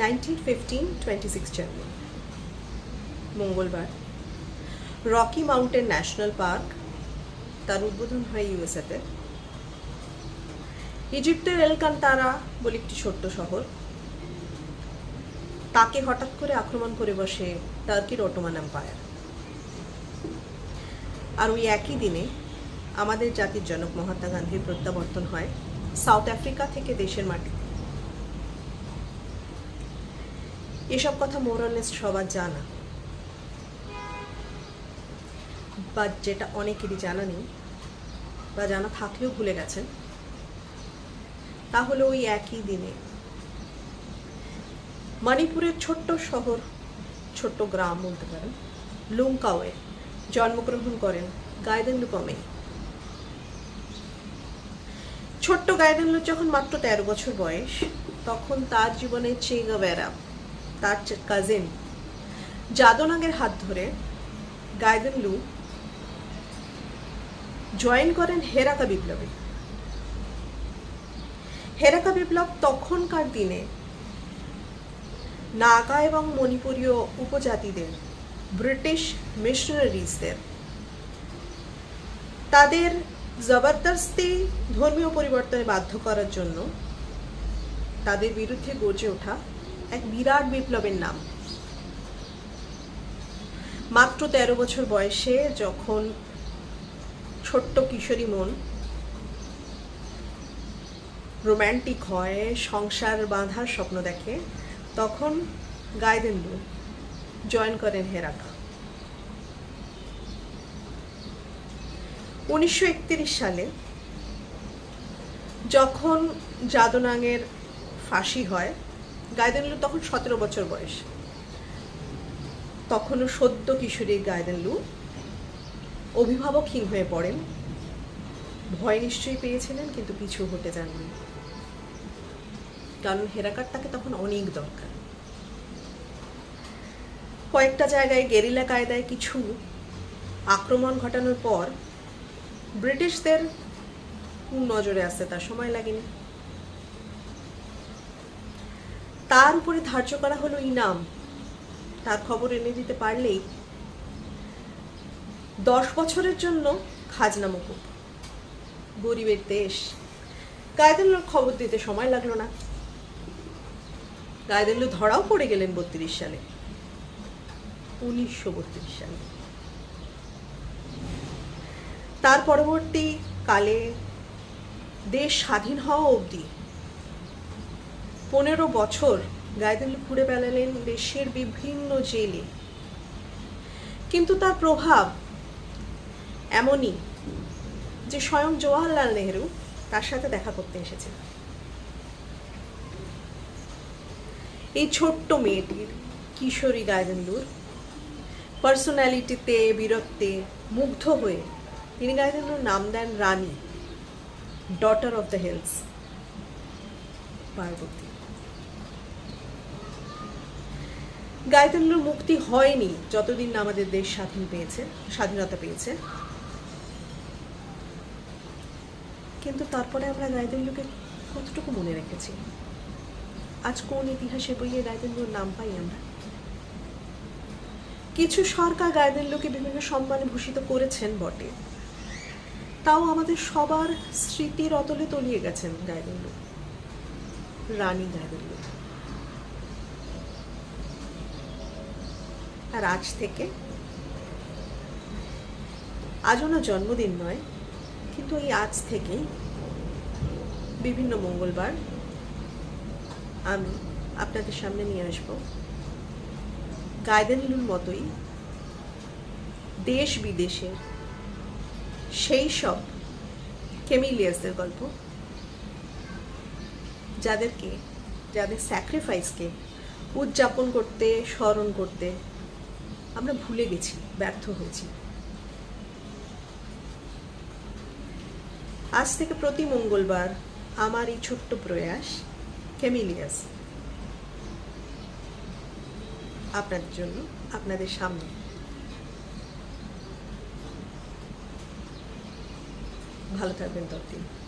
Nineteen fifteen twenty six জানুয়ারি মঙ্গলবার। Rocky mountain national park তার উদ্বোধন হয় ইউএসএতে ইজিপ্টের এলকান্তারা বলে একটি ছোট্ট শহর। তাকে হঠাৎ করে আক্রমণ করে বসে টার্কির অটোমান এম্পায়ার আর ওই একই দিনে আমাদের জাতির জনক মহাত্মা গান্ধীর প্রত্যাবর্তন হয় সাউথ আফ্রিকা থেকে দেশের মাটিতে এসব কথা মোরালেস সবার জানা। বা যেটা অনেকেরই জানা নেই বা জানা থাকলেও ভুলে গেছেন তাহলে ওই একই দিনে। মণিপুরের ছোট্ট শহর, ছোট্ট গ্রাম বলতে পারেন লুংকাওয়ে জন্মগ্রহণ করেন গায়দেন কমে ছোট্ট গায়দেনলুর যখন মাত্র তেরো বছর বয়স, তখন তার জীবনে চেগাবেরা তার কাজিন যাদনাগের হাত ধরে গায়দেনলু জয়েন করেন হেরাকা বিপ্লবে। হেরাকা বিপ্লব তখনকার দিনে নাগা এবং মণিপুরীয় উপজাতিদের, ব্রিটিশ মিশনারিজদের তাদের জবরদস্তি ধর্মীয় পরিবর্তনে বাধ্য করার জন্য তাদের বিরুদ্ধে গর্জে ওঠা এক বিরাট বিপ্লবের নাম। মাত্র তেরো বছর বয়সে যখন ছোট্ট কিশোরী মন রোম্যান্টিক হয়, সংসার বাঁধার স্বপ্ন দেখে, তখন গায়দেন্দু জয়েন করেন হেরাকা। উনিশশো একত্রিশ সালে যখন যাদনাঙের ফাঁসি হয় গায়দেনলু তখন সতেরো বছর বয়স। তখনও সদ্য কিশোরী গায়দেনলু অভিভাবকহীন হয়ে পড়েন। ভয় নিশ্চয়ই পেয়েছিলেন, কিন্তু পিছু হতে যাননি। কারণ হেরাকার তাকে তখন অনেক দরকার। কয়েকটা জায়গায় গেরিলা কায়দায় কিছু আক্রমণ ঘটানোর পর ব্রিটিশদের নজরে আসতে তার সময় লাগেনি। তার উপরে ধার্য করা হলো ইনাম। তার খবর এনে দিতে পারলেই দশ বছরের জন্য খাজনা মুকুব। গরিবের দেশ। গায়দেল্লুর খবর দিতে সময় লাগল না। গায়দেল্লু ধরাও পড়ে গেলেন বত্রিশ সালে। উনিশশো বত্রিশ সালে। তার পরবর্তী কালে দেশ স্বাধীন হওয়া অবধি পনেরো বছর গায়দেল্লু ঘুরে বেড়ালেন দেশের বিভিন্ন জেলে। কিন্তু তার প্রভাব এমনই যে স্বয়ং জওয়াহরলাল নেহেরু তার সাথে দেখা করতে এসেছে এই ছোট্ট মেয়েটির কিশোরী গায়দেন্দুর পার্সোনালিটিতে বীরত্বে মুগ্ধ হয়ে তিনি গায়দেন্দুর নাম দেন Rani daughter of the hills Parvati. গায়তেন্দ্রর মুক্তি হয়নি, যতদিন না আমাদের দেশ স্বাধীন পেয়েছে, স্বাধীনতা পেয়েছে। কিন্তু তারপরে আমরা গায়তেন্দ্রকে কতটুকু মনে রেখেছি? আজ কোন ইতিহাসে বইয়ে গায়তেন্দ্রর নাম পাই আমরা? কিছু সরকার গায়দেন্দ্রকে বিভিন্ন সম্মানে ভূষিত করেছেন বটে। তাও আমাদের সবার স্মৃতির অতলে তলিয়ে গেছেন গায়দেন্দ্র রানী গায়দেন্দ্র আর আজ থেকে, আজ ওনার জন্মদিন নয়, কিন্তু এই আজ থেকেই বিভিন্ন মঙ্গলবার আমি আপনাদের সামনে নিয়ে আসব। গায়দেনুলুর মতোই দেশ বিদেশের সেই সব কেমিলিয়াসদের গল্প। যাদেরকে, যাদের স্যাক্রিফাইসকে উদযাপন করতে, স্মরণ করতে আমরা ভুলে গেছি, ব্যর্থ হয়েছি। আজ থেকে প্রতি মঙ্গলবার আমার এই ছোট্ট প্রয়াস কেমিলিয়াস আপনাদের জন্য, আপনাদের সামনে। ভালো থাকবেন, ততদিন।